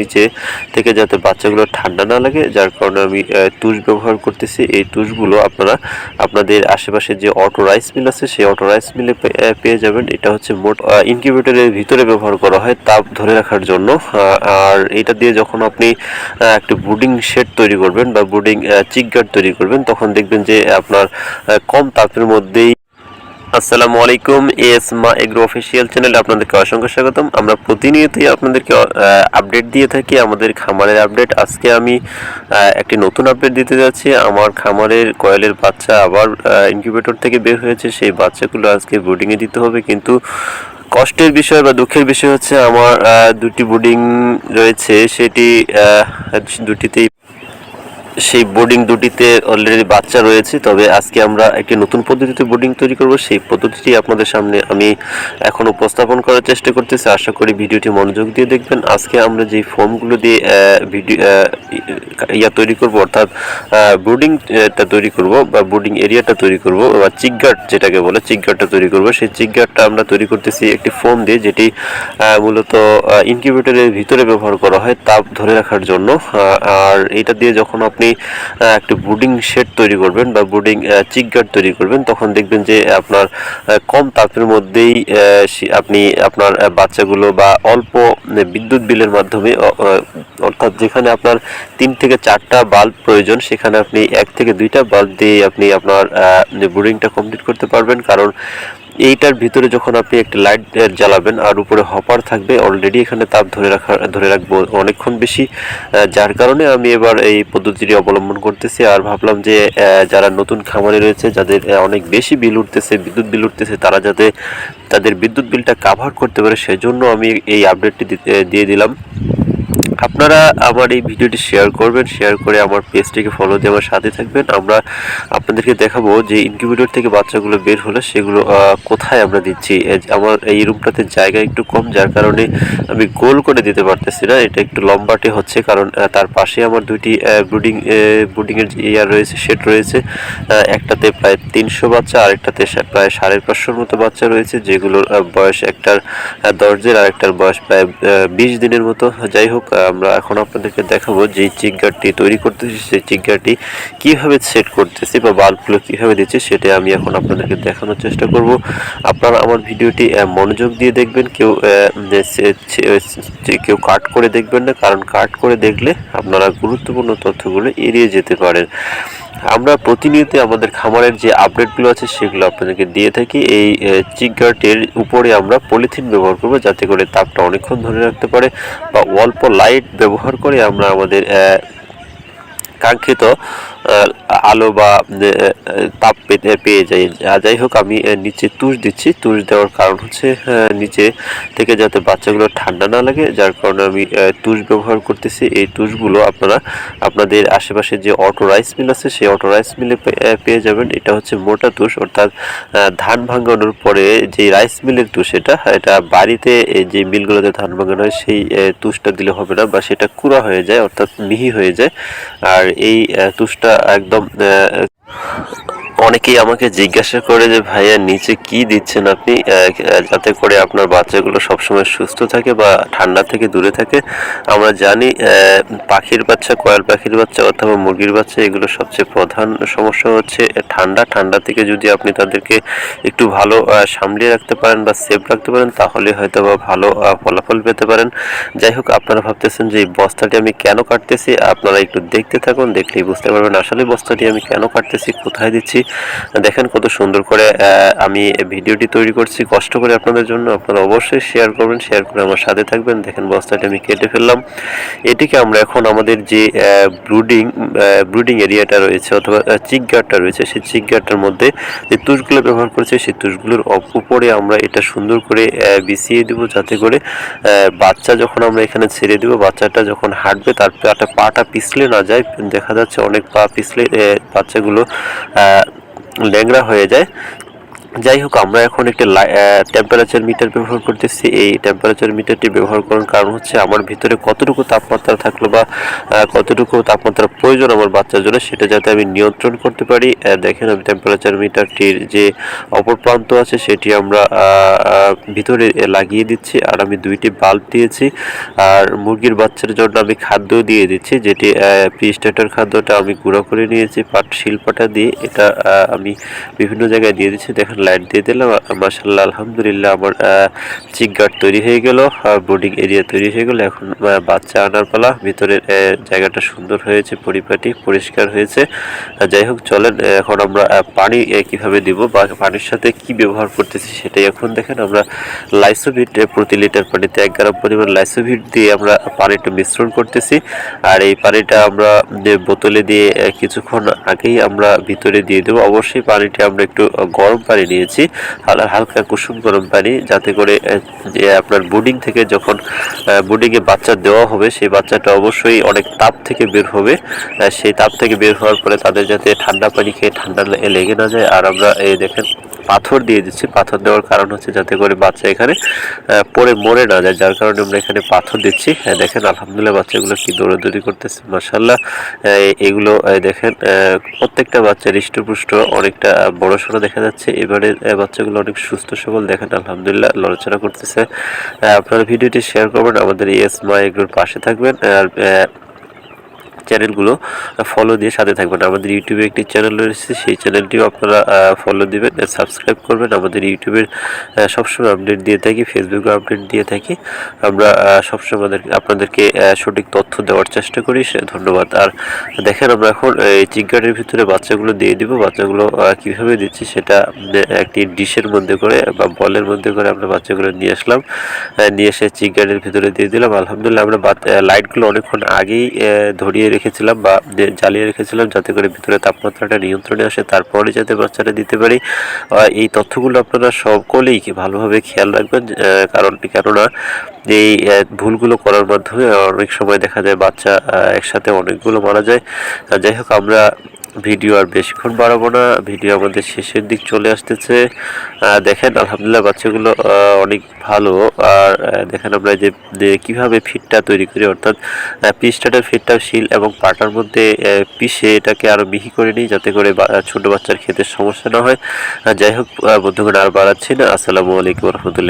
নিচে থেকে যাতে বাচ্চাগুলো ঠান্ডা না লাগে, যার কারণে আমি তুষ ব্যবহার করতেছি। এই তুষগুলো আপনারা আপনাদের আশেপাশে যে অটো রাইস মিল আছে, সেই অটো রাইস মিলে পেয়ে যাবেন। এটা হচ্ছে মোট ইনকিউবেটরের ভিতরে ব্যবহার করা হয় তাপ ধরে রাখার জন্য। আর এটা দিয়ে যখন আপনি একটা বুডিং শেড তৈরি করবেন বা বুডিং চিক গার্ড তৈরি করবেন, তখন দেখবেন যে আপনার কম তাপের মধ্যেই আসসালামু আলাইকুম, এস মা এগ্রো অফিসিয়াল চ্যানেলে আপনাদেরকে অসংখ্য স্বাগতম। আমরা প্রতিনিয়তই আপনাদেরকে আপডেট দিয়ে থাকি আমাদের খামারের আপডেট আজকে আমি একটি নতুন আপডেট দিতে যাচ্ছি। আমার খামারের কয়েলের বাচ্চা আবার ইনকিউবেটর থেকে বের হয়েছে। সেই বাচ্চাগুলো আজকে বোর্ডিংয়ে দিতে হবে। কিন্তু কষ্টের বিষয় বা দুঃখের বিষয় হচ্ছে আমার দুটি বোর্ডিং রয়েছে। সেটি দুটিতেই সেই বোর্ডিং দুটিতে অলরেডি বাচ্চা রয়েছে, তবে আজকে আমরা একটি নতুন পদ্ধতিতে বোর্ডিং তৈরি করব। সেই পদ্ধতিটি আপনাদের সামনে আমি এখন উপস্থাপন করার চেষ্টা করতেছি। আশা করি ভিডিওটি মনোযোগ দিয়ে দেখবেন। আজকে আমরা যে ফর্মগুলো দিয়ে ভিডিও ইয়া তৈরি করব, অর্থাৎ বোর্ডিংটা তৈরি করব বা বোর্ডিং এরিয়াটা তৈরি করব, বা চিকগার্ড যেটাকে বলে চিকগার্ডটা তৈরি করব। সেই চিকগার্ডটা আমরা তৈরি করতেছি একটি ফোম দিয়ে, যেটি মূলত ইনকিউবেটরের ভিতরে ব্যবহার করা হয় তাপ ধরে রাখার জন্য। আর এটা দিয়ে যখন আপনি আহ, একটা বুডিং শেড তৈরি করবেন বা বুডিং চিক গার্ড তৈরি করবেন। তখন দেখবেন যে আপনার কম তাপের মধ্যেই আপনি আপনার বাচ্চাগুলো বা অল্প বিদ্যুৎ বিলের মাধ্যমে অর্থাৎ যেখানে আপনার তিন থেকে চারটা বাল্ব প্রয়োজন সেখানে আপনি এক থেকে দুইটা বাল্ব দিয়ে আপনি আপনার বুডিংটা কমপ্লিট করতে পারবেন। কারণ এইটার ভিতরে যখন আপনি একটি লাইট জ্বালাবেন, আর উপরে হপার থাকবে অলরেডি এখানে তাপ ধরে রাখা, ধরে রাখব অনেকক্ষণ বেশি। যার কারণে আমি এবার এই পদ্ধতিটি অবলম্বন করতেছি, আর ভাবলাম যে যারা নতুন খামারে রয়েছে, যাদের অনেক বেশি বিল উঠতেছে, বিদ্যুৎ বিল উঠতেছে, তারা যাতে তাদের বিদ্যুৎ বিলটা কাভার করতে পারে, সেজন্য আমি এই আপডেটটি দিয়ে দিলাম। আপনারা আমার এই ভিডিওটি শেয়ার করবেন শেয়ার করে আমার পেজটিকে ফলো দিয়ে আমার সাথে থাকবেন। আমরা আপনাদেরকে দেখাবো যে ইনকিউবেটর থেকে বাচ্চাগুলো বের হলে, সেগুলো কোথায় আমরা দিচ্ছি। আমার এই রুমটাতে জায়গা একটু কম, যার কারণে আমি গোল করে দিতে পারতেছি না। এটা একটু লম্বাটে হচ্ছে, কারণ তার পাশে আমার দুইটি ব্রুডিং ব্রুডিংয়ের ইয়ার রয়েছে সেট রয়েছে। একটাতে প্রায় তিনশো বাচ্চা, আরেকটাতে প্রায় সাড়ে পাঁচশোর মতো বাচ্চা রয়েছে, যেগুলোর বয়স একটার দশ দিন আর একটার বয়স প্রায় বিশ দিনের মতো। যাই হোক আমরা এখন আপনাদেরকে দেখাবো যে চিকগার্ডটি তৈরি করতেছি, সেই চিকগার্ডটি কীভাবে সেট করতেছি বা বাল্বগুলো কীভাবে দিচ্ছি সেটা আমি এখন আপনাদেরকে দেখানোর চেষ্টা করব। আপনারা আমার ভিডিওটি মনোযোগ দিয়ে দেখবেন, কেউ কেউ কাট করে দেখবেন না, কারণ কাট করে দেখলে আপনারা গুরুত্বপূর্ণ তথ্যগুলো এড়িয়ে যেতে পারেন। আমরা প্রতিনিয়ত আমাদের খামারের যে আপডেটগুলো আছে সেগুলো আপনাদেরকে দিয়ে থাকি। এই চিকগার্ডের উপরে আমরা পলিথিন ব্যবহার করব যাতে করে তাপটা অনেকক্ষণ ধরে রাখতে পারে বা অল্প লাইট ব্যবহার করে আমরা আমাদের কাঙ্ক্ষিত আলো বা তাপ পেতে, পেয়ে যাই। যাই হোক, আমি নিচে তুষ দিচ্ছি। তুষ দেওয়ার কারণ হচ্ছে নিচে থেকে যাতে বাচ্চাগুলো ঠান্ডা না লাগে, যার কারণে আমি তুষ ব্যবহার করতেছি। এই তুষগুলো আপনারা, আপনাদের আশেপাশে যে অটো রাইস মিল আছে, সেই অটো রাইস মিলে পেয়ে যাবেন। এটা হচ্ছে মোটা তুষ, অর্থাৎ ধান ভাঙানোর পরে যে রাইস মিলের তুষ, এটা এটা বাড়িতে যে মিলগুলোতে ধান ভাঙানো হয়, সেই তুষটা দিলে হবে না, বা সেটা কুড়া হয়ে যায়, অর্থাৎ মিহি হয়ে যায়। আর এই তুষটা একদম অনেকেই আমাকে জিজ্ঞাসা করে যে, ভাইয়া, নিচে কি দিচ্ছেন আপনি? যাতে করে আপনার বাচ্চাগুলো সবসময় সুস্থ থাকে বা ঠান্ডা থেকে দূরে থাকে। আমরা জানি পাখির বাচ্চা, কয়েল পাখির বাচ্চা অথবা মুরগির বাচ্চা, এগুলো সবচেয়ে প্রধান সমস্যা হচ্ছে ঠান্ডা। ঠান্ডা থেকে যদি আপনি তাদেরকে একটু ভালো সামলিয়ে রাখতে পারেন বা সেফ রাখতে পারেন, তাহলে হয়তো বা ভালো ফলাফল পেতে পারেন। যাই হোক, আপনারা ভাবতেছেন যে, এই বস্তাটি আমি কেন কাটতেছি? আপনারা একটু দেখতে থাকুন, দেখলেই বুঝতে পারবেন আসলে বস্তাটি আমি কেন কাটতেছি, কোথায় দিচ্ছি? দেখেন কত সুন্দর করে আমি ভিডিওটি তৈরি করছি। কষ্ট করে আপনাদের জন্য আপনারা অবশ্যই শেয়ার করবেন শেয়ার করে আমার সাথে থাকবেন। দেখেন বস্তাটি আমি কেটে ফেললাম। এটিকে আমরা এখন আমাদের যে ব্রুডিং ব্রুডিং এরিয়াটা রয়েছে অথবা চিক গার্ডটা রয়েছে, সেই চিক গার্ডটার মধ্যে যে তুষগুলো ব্যবহার করেছে, সেই তুষগুলোর উপরে আমরা এটা সুন্দর করে বিছিয়ে দেব যাতে করে বাচ্চা যখন আমরা এখানে ছেড়ে দেবো, বাচ্চাটা যখন হাঁটবে, তার পাটা পিছলে না যায়। দেখা যাচ্ছে অনেক পা পিছলে বাচ্চাগুলো ল্যাংড়া হয়ে যায়। যাই হোক, আমরা এখন একটি টেম্পারেচার মিটার ব্যবহার করতেছি। এই টেম্পারেচার মিটারটি ব্যবহার করার কারণ হচ্ছে আমার ভিতরে কতটুকু তাপমাত্রা থাকল বা কতটুকু তাপমাত্রা প্রয়োজন আমার বাচ্চার জন্য সেটা যাতে আমি নিয়ন্ত্রণ করতে পারি। দেখেন আমি টেম্পারেচার মিটারটির যে অপর প্রান্ত আছে সেটি আমরা ভিতরে লাগিয়ে দিচ্ছি আর আমি দুইটি বাল্ব দিয়েছি। আর মুরগির বাচ্চার জন্য আমি খাদ্য দিয়ে দিচ্ছি, যেটি প্রি স্টার্টার খাদ্যটা আমি গুঁড়ো করে নিয়েছি পাট শিলপাটা দিয়ে। এটা আমি বিভিন্ন জায়গায় দিয়ে দিচ্ছি। দেখেন লাইট দিয়ে দিলাম মাসাল্লাহ আলহামদুলিল্লাহ, আমার চিক গার্ড তৈরি হয়ে গেল বোর্ডিং এরিয়া তৈরি হয়ে গেল, এখন বাচ্চা আনার পালা, ভিতরের জায়গাটা সুন্দর হয়েছে, পরিপাটি পরিষ্কার হয়েছে যাই হোক, চলেন এখন আমরা পানি কীভাবে দিব, বা পানির সাথে কি ব্যবহার করতেছি সেটাই এখন দেখেন, আমরা লাইসোভিট প্রতি লিটার পানিতে এক গ্রাম পরিমাণ লাইসোভিট দিয়ে আমরা পানিটা মিশ্রণ করতেছি, আর এই পানিটা আমরা বোতলে দিয়ে কিছুক্ষণ আগেই আমরা ভিতরে দিয়ে দেবো, অবশ্যই পানিটা আমরা একটু গরম পানি আর হালকা কুসুম গরম পানি, যাতে করে যে আপনার বোর্ডিং থেকে যখন বোর্ডিংয়ে বাচ্চা দেওয়া হবে, সেই বাচ্চাটা অবশ্যই অনেক তাপ থেকে বের হবে। সেই তাপ থেকে বের হওয়ার পরে তাদের যাতে ঠান্ডা পানি খেয়ে ঠান্ডা লেগে না যায়। আর আমরা এই দেখেন পাথর দিয়ে দিচ্ছি। পাথর দেওয়ার কারণ হচ্ছে যাতে করে বাচ্চা এখানে পড়ে মরে না যায়। যার কারণে আমরা এখানে পাথর দিচ্ছি। দেখেন, আলহামদুলিল্লাহ বাচ্চাগুলো কি দৌড়াদৌড়ি করতেছে। মাসাল্লাহ এগুলো দেখেন প্রত্যেকটা বাচ্চা হৃষ্টপুষ্ট, অনেকটা বড় সড়ো দেখা যাচ্ছে। এবারে বাচ্চাগুলো অনেক সুস্থ সবল। দেখেন, আলহামদুলিল্লাহ, লড়াচড়া করতেছে। আপনারা ভিডিওটি শেয়ার করবেন। আমাদের এস মা এগুলোর পাশে থাকবেন। আর চ্যানেলগুলো ফলো দিয়ে সাথে থাকবেন। আমাদের ইউটিউবে একটি চ্যানেল রয়েছে, সেই চ্যানেলটিও আপনারা ফলো দিবেন সাবস্ক্রাইব করবেন। আমাদের ইউটিউবের সবসময় আপডেট দিয়ে থাকি ফেসবুকে আপডেট দিয়ে থাকি। আমরা সবসময় আমাদের- আপনাদেরকে সঠিক তথ্য দেওয়ার চেষ্টা করি ধন্যবাদ। আর দেখেন আমরা এখন, এই চিকগার্ডের ভিতরে বাচ্চাগুলো দিয়ে দিব। বাচ্চাগুলো কীভাবে দিচ্ছি সেটা একটি ডিশের মধ্যে করে বা বলের মধ্যে করে আমরা বাচ্চাগুলো নিয়ে আসলাম। নিয়ে এসে চিকগার্ডের ভিতরে দিয়ে দিলাম। আলহামদুলিল্লাহ আমরা লাইটগুলো অনেকক্ষণ আগেই ধরিয়ে রেখেছিলাম বা জ্বালিয়ে রেখেছিলাম যাতে করে ভিতরে তাপমাত্রাটা নিয়ন্ত্রণে আসে। তারপরে যাতে বাচ্চাটা দিতে পারি। এই তথ্যগুলো আপনারা সকলেই কি ভালোভাবে খেয়াল রাখবেন কারণ কেননা এই ভুলগুলো করার মাধ্যমে অনেক সময় দেখা যায় বাচ্চা একসাথে অনেকগুলো মারা যায়। যাই হোক, আমরা ভিডিও আর বেশিক্ষণ বাড়াবো না। ভিডিও আমাদের শেষের দিক চলে আসতেছে। দেখেন, আলহামদুলিল্লাহ বাচ্চাগুলো অনেক ভালো। আর দেখেন আমরা যে কীভাবে ফিটটা তৈরি করি, অর্থাৎ পিসটাটার ফিটটা শিল এবং পাটার মধ্যে পিষে এটাকে আরও মিহি করে নিই, যাতে করে ছোট বাচ্চার খেতে সমস্যা না হয়। যাই হোক বন্ধুগণ, আর বাড়াচ্ছি না। আসসালামু আলাইকুম রহমতুল্লাহ।